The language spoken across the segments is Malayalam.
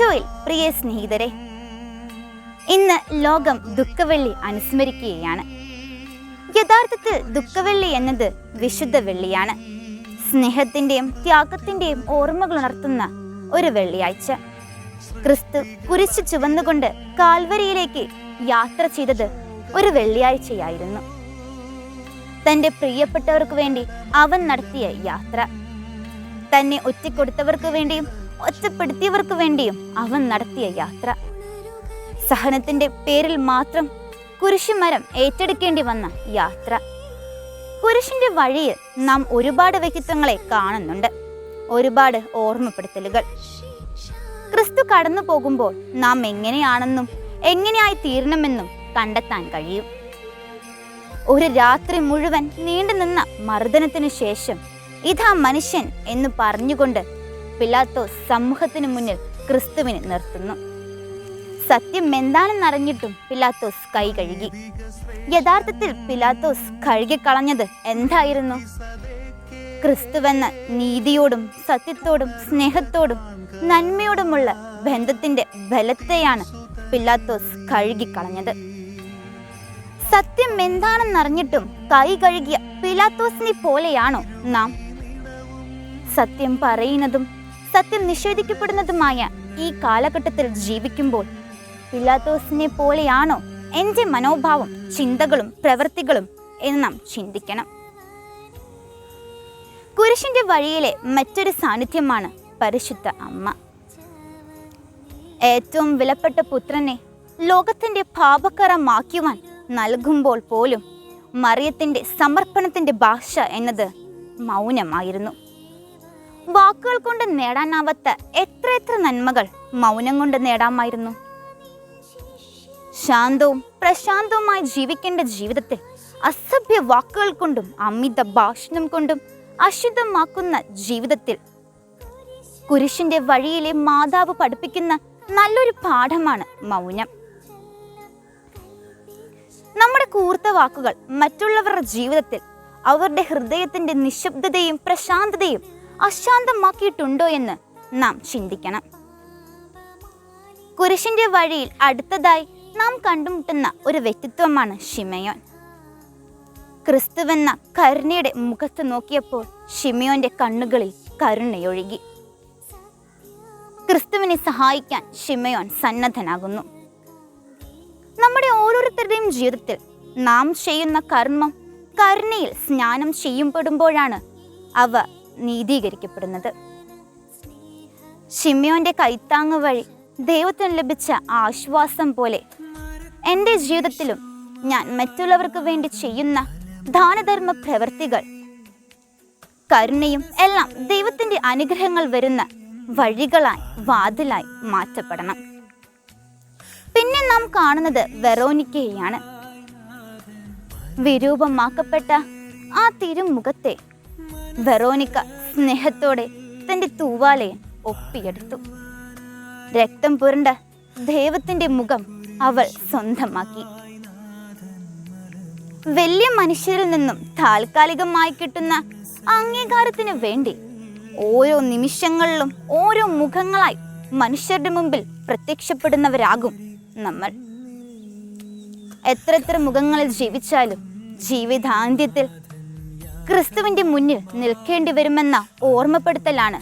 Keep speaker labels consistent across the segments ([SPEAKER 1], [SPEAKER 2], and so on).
[SPEAKER 1] ഈശോയിൽ പ്രിയ സ്നേഹിതരെ ഇന്ന് ലോകം ദുഃഖവെള്ളി അനുസ്മരിക്കുകയാണ്. യഥാർത്ഥത്തിൽ ദുഃഖവെള്ളി എന്നത് വിശുദ്ധ വെള്ളിയാണ്. സ്നേഹത്തിന്റെയും ത്യാഗത്തിന്റെയും ഓർമ്മകൾ ഉണർത്തുന്ന ഒരു വെള്ളിയാഴ്ച. ക്രിസ്തു കുരിശു ചുവന്നുകൊണ്ട് കാൽവരിയിലേക്ക് യാത്ര ചെയ്തത് ഒരു വെള്ളിയാഴ്ചയായിരുന്നു. തന്റെ പ്രിയപ്പെട്ടവർക്ക് വേണ്ടി അവൻ നടത്തിയ യാത്ര. തന്നെ ഒറ്റക്കൊടുത്തവർക്ക് വേണ്ടിയും ഒറ്റപ്പെടുത്തിയവർക്ക് വേണ്ടിയും അവൻ നടത്തിയ യാത്ര. സഹനത്തിന്റെ പേരിൽ മാത്രം കുരിശുമരം ഏറ്റെടുക്കേണ്ടി വന്ന യാത്ര. കുരിശിന്റെ വഴിയിൽ നാം ഒരുപാട് വ്യക്തിത്വങ്ങളെ കാണുന്നുണ്ട്. ഒരുപാട് ഓർമ്മപ്പെടുത്തലുകൾ. ക്രിസ്തു കടന്നു പോകുമ്പോൾ നാം എങ്ങനെയാണെന്നും എങ്ങനെയായി തീരണമെന്നും കണ്ടെത്താൻ കഴിയും. ഒരു രാത്രി മുഴുവൻ നീണ്ടുനിന്ന മർദ്ദനത്തിനു ശേഷം ഇതാ മനുഷ്യൻ എന്ന് പറഞ്ഞുകൊണ്ട് പിലാത്തോസ് സമൂഹത്തിന് മുന്നിൽ ക്രിസ്തുവിനെ നിർത്തുന്നു. സത്യം എന്താണെന്ന് എന്താണെന്നറിഞ്ഞിട്ടും പിലാത്തോസ് കൈ കഴുകി. യഥാർത്ഥത്തിൽ പിലാത്തോസ് കഴുകിക്കളഞ്ഞത് എന്തായിരുന്നു? ക്രിസ്തുവെന്ന നീതിയോടും സത്യത്തോടും സ്നേഹത്തോടും നന്മയോടുമുള്ള ബന്ധത്തിന്റെ ബലത്തെയാണ് പിലാത്തോസ് കഴുകിക്കളഞ്ഞത് സത്യം എന്താണെന്ന് എന്താണെന്നറിഞ്ഞിട്ടും കൈ കഴുകിയ പിലാത്തോസിനെ പോലെയാണോ നാം? സത്യം പറയുന്നതും സത്യം നിഷേധിക്കപ്പെടുന്നതുമായ ഈ കാലഘട്ടത്തിൽ ജീവിക്കുമ്പോൾ പിലാത്തോസിനെ പോലെയാണോ എന്റെ മനോഭാവം ചിന്തകളും പ്രവൃത്തികളും എന്ന് നാം ചിന്തിക്കണം. കുരിശിന്റെ വഴിയിലെ മറ്റൊരു സാന്നിധ്യമാണ് പരിശുദ്ധ അമ്മ. ഏറ്റവും വിലപ്പെട്ട പുത്രനെ ലോകത്തിന്റെ പാപക്കറ മാക്കുവാൻ നൽകുമ്പോൾ പോലും മറിയത്തിന്റെ സമർപ്പണത്തിന്റെ ഭാഷ എന്നത് മൗനമായിരുന്നു. വാക്കുകൾ കൊണ്ട് നേടാനാവാത്ത എത്രയെത്ര എത്ര നന്മകൾ മൗനം കൊണ്ട് നേടാമായിരുന്നു. ശാന്തവും പ്രശാന്തവുമായി ജീവിക്കേണ്ട ജീവിതത്തിൽ അസഭ്യ വാക്കുകൾ കൊണ്ടും അമിത ഭാഷണം കൊണ്ടും അശുദ്ധമാക്കുന്ന ജീവിതത്തിൽ കുരിശിന്റെ വഴിയിലെ മാതാവ് പഠിപ്പിക്കുന്ന നല്ലൊരു പാഠമാണ് മൗനം. നമ്മുടെ കൂർത്ത വാക്കുകൾ മറ്റുള്ളവരുടെ ജീവിതത്തിൽ അവരുടെ ഹൃദയത്തിന്റെ നിശബ്ദതയും പ്രശാന്തതയും അശാന്തമാക്കിയിട്ടുണ്ടോ എന്ന് നാം ചിന്തിക്കണം. കുരിശിന്റെ വഴിയിൽ അടുത്തതായി നാം കണ്ടുമുട്ടുന്ന ഒരു വ്യക്തിത്വമാണ് ഷിമയോൻ ക്രിസ്തുവെന്ന കരുണയുടെ മുഖത്ത് നോക്കിയപ്പോൾ ഷിമയോന്റെ കണ്ണുകളിൽ കരുണയൊഴുകി. ക്രിസ്തുവിനെ സഹായിക്കാൻ ഷിമയോൻ സന്നദ്ധനാകുന്നു. നമ്മുടെ ഓരോരുത്തരുടെയും ജീവിതത്തിൽ നാം ചെയ്യുന്ന കർമ്മം കരുണയിൽ സ്നാനം ചെയ്യപ്പെടുമ്പോഴാണ് അവ നീതീകരിക്കപ്പെടുന്നത്. ഷിമ്യോന്റെ കൈത്താങ് വഴി ദൈവത്തിന് ലഭിച്ച ആശ്വാസം പോലെ എന്റെ ജീവിതത്തിലും ഞാൻ മറ്റുള്ളവർക്ക് വേണ്ടി ചെയ്യുന്ന ദാനധർമ്മ പ്രവൃത്തികൾ കരുണയും എല്ലാം ദൈവത്തിന്റെ അനുഗ്രഹങ്ങൾ വരുന്ന വഴികളായി വാതിലായി മാറ്റപ്പെടണം. പിന്നെ നാം കാണുന്നത് വെറോനിക്കയെയാണ്. വിരൂപമാക്കപ്പെട്ട ആ തിരുമുഖത്തെ വെറോനിക്ക സ്നേഹത്തോടെ തന്റെ തൂവാലയെ ഒപ്പിയെടുത്തു. രക്തം പുരണ്ട ദൈവത്തിന്റെ മുഖം അവൾ സ്വന്തമാക്കി. വലിയ മനുഷ്യരിൽ നിന്നും താൽക്കാലികമായി കിട്ടുന്ന അംഗീകാരത്തിന് വേണ്ടി ഓരോ നിമിഷങ്ങളിലും ഓരോ മുഖങ്ങളായി മനുഷ്യരുടെ മുമ്പിൽ പ്രത്യക്ഷപ്പെടുന്നവരാകും നമ്മൾ. എത്ര എത്ര മുഖങ്ങളിൽ ജീവിച്ചാലും ജീവിതാന്ത്യത്തിൽ ക്രിസ്തുവിന്റെ മുന്നിൽ നിൽക്കേണ്ടി വരുമെന്ന ഓർമ്മപ്പെടുത്തലാണ്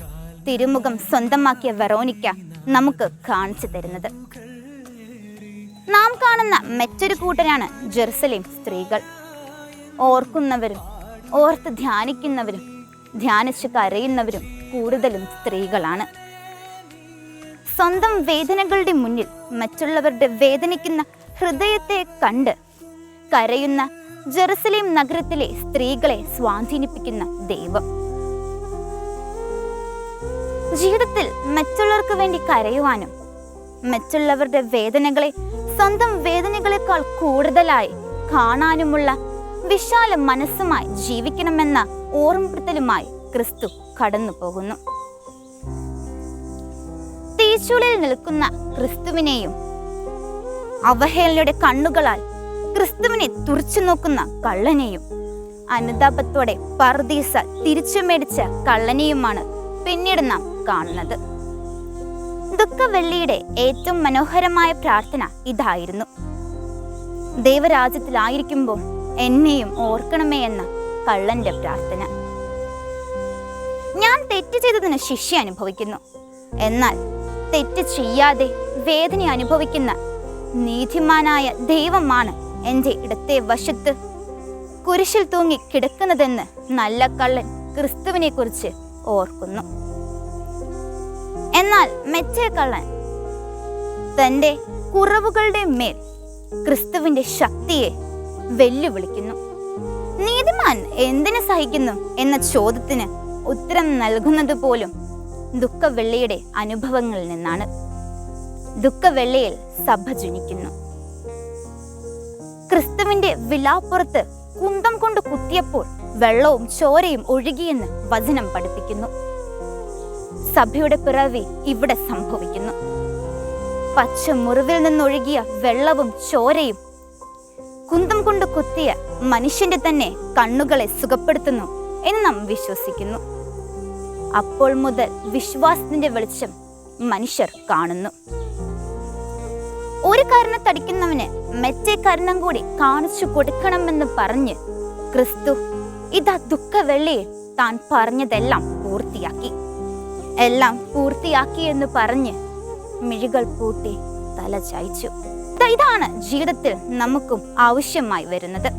[SPEAKER 1] തിരുമുഖം സ്വന്തമാക്കിയ വെറോനിക്ക നമുക്ക് കാണിച്ചു തരുന്നത്. നാം കാണുന്ന മറ്റൊരു കൂട്ടരാണ് ജെറുസലേം സ്ത്രീകൾ. ഓർക്കുന്നവരും ഓർത്ത് ധ്യാനിക്കുന്നവരും ധ്യാനിച്ച് കരയുന്നവരും കൂടുതലും സ്ത്രീകളാണ്. സ്വന്തം വേദനകളുടെ മുന്നിൽ മറ്റുള്ളവരുടെ വേദനിക്കുന്ന ഹൃദയത്തെ കണ്ട് കരയുന്ന ജെറുസലേം നഗരത്തിലെ സ്ത്രീകളെ സ്വാധീനിപ്പിക്കുന്ന ദൈവം. ജീവിതത്തിൽ മറ്റുള്ളവർക്ക് വേണ്ടി കരയുവാനും മറ്റുള്ളവരുടെ വേദനകളെ സ്വന്തം വേദനകളെക്കാൾ കൂടുതലായി കാണാനുമുള്ള വിശാല മനസ്സുമായി ജീവിക്കണമെന്ന ഓർമ്മപ്പെടുത്തലുമായി ക്രിസ്തു കടന്നു പോകുന്നു തീച്ചുളിൽ നിൽക്കുന്ന ക്രിസ്തുവിനെയും അവഹേളനയുടെ കണ്ണുകളാൽ ക്രിസ്തുവിനെ തുറച്ചു നോക്കുന്ന കള്ളനെയും അനുതാപത്തോടെ പർദീസ തിരിച്ചു മേടിച്ച കള്ളനെയുമാണ് പിന്നീട് നാം കാണുന്നത്. ദുഃഖവെള്ളിയുടെ ഏറ്റവും മനോഹരമായ പ്രാർത്ഥന ഇതായിരുന്നു. ദൈവരാജ്യത്തിലായിരിക്കുമ്പോൾ എന്നെയും ഓർക്കണമേ എന്ന കള്ളന്റെ പ്രാർത്ഥന. ഞാൻ തെറ്റ് ചെയ്തതിന് ശിക്ഷ അനുഭവിക്കുന്നു. എന്നാൽ തെറ്റ് ചെയ്യാതെ വേദന അനുഭവിക്കുന്ന നീതിമാനായ ദൈവമാണ് എന്റെ ഇടത്തെ വശത്ത് കുരിശിൽ തൂങ്ങി കിടക്കുന്നതെന്ന് നല്ല കള്ളൻ ക്രിസ്തുവിനെ കുറിച്ച് ഓർക്കുന്നു. എന്നാൽ മെച്ചേ കള്ളൻ തന്റെ കുറവുകളുടെ മേൽ ക്രിസ്തുവിന്റെ ശക്തിയെ വെല്ലുവിളിക്കുന്നു. നീതിമാൻ എന്തിനു സഹിക്കുന്നു എന്ന ചോദ്യത്തിന് ഉത്തരം നൽകുന്നത് പോലും ദുഃഖവെള്ളിയുടെ അനുഭവങ്ങളിൽ നിന്നാണ്. ദുഃഖവെള്ളിയിൽ സഭ ജനിക്കുന്നു. ക്രിസ്തുവിന്റെ വിലാപ്പുറത്ത് കുന്തം കൊണ്ട് കുത്തിയപ്പോൾ വെള്ളവും ചോരയും ഒഴുകിയെന്ന് വചനം പഠിപ്പിക്കുന്നു. സഭയുടെ പിറവി ഇവിടെ സംഭവിക്കുന്നു. പച്ച മുറിവിൽ നിന്നൊഴുകിയ വെള്ളവും ചോരയും കുന്തം കൊണ്ട് കുത്തിയ മനുഷ്യന്റെ തന്നെ കണ്ണുകളെ സുഖപ്പെടുത്തുന്നു എന്ന് നാം വിശ്വസിക്കുന്നു. അപ്പോൾ മുതൽ വിശ്വാസത്തിന്റെ വെളിച്ചം മനുഷ്യർ കാണുന്നു. ഒരു കരണത്തടിക്കുന്നവന് മെച്ചേ കരണം കൂടി കാണിച്ചു കൊടുക്കണമെന്ന് പറഞ്ഞ് ക്രിസ്തു ഇതാ ദുഃഖവെള്ളിയിൽ താൻ പറഞ്ഞതെല്ലാം പൂർത്തിയാക്കി. എല്ലാം പൂർത്തിയാക്കി എന്ന് പറഞ്ഞ് മിഴികൾ പൂട്ടി തല ചായച്ചു. ഇതാണ് ജീവിതത്തിൽ നമുക്കും ആവശ്യമായി വരുന്നത്.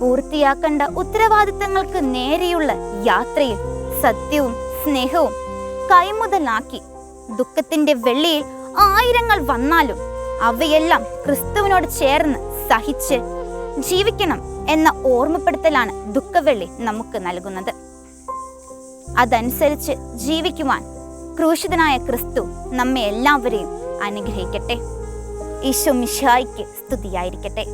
[SPEAKER 1] പൂർത്തിയാക്കേണ്ട ഉത്തരവാദിത്തങ്ങൾക്ക് നേരെയുള്ള യാത്രയിൽ സത്യവും സ്നേഹവും കൈമുതലാക്കി ദുഃഖത്തിന്റെ വെള്ളിയിൽ ആയിരങ്ങൾ വന്നാലും അവയെല്ലാം ക്രിസ്തുവിനോട് ചേർന്ന് സഹിച്ച് ജീവിക്കണം എന്ന ഓർമ്മപ്പെടുത്തലാണ് ദുഃഖവെള്ളി നമുക്ക് നൽകുന്നത്. അതനുസരിച്ച് ജീവിക്കുവാൻ ക്രൂശിതനായ ക്രിസ്തു നമ്മെ എല്ലാവരെയും അനുഗ്രഹിക്കട്ടെ. ഈശോ മിശായിക്ക് സ്തുതിയായിരിക്കട്ടെ.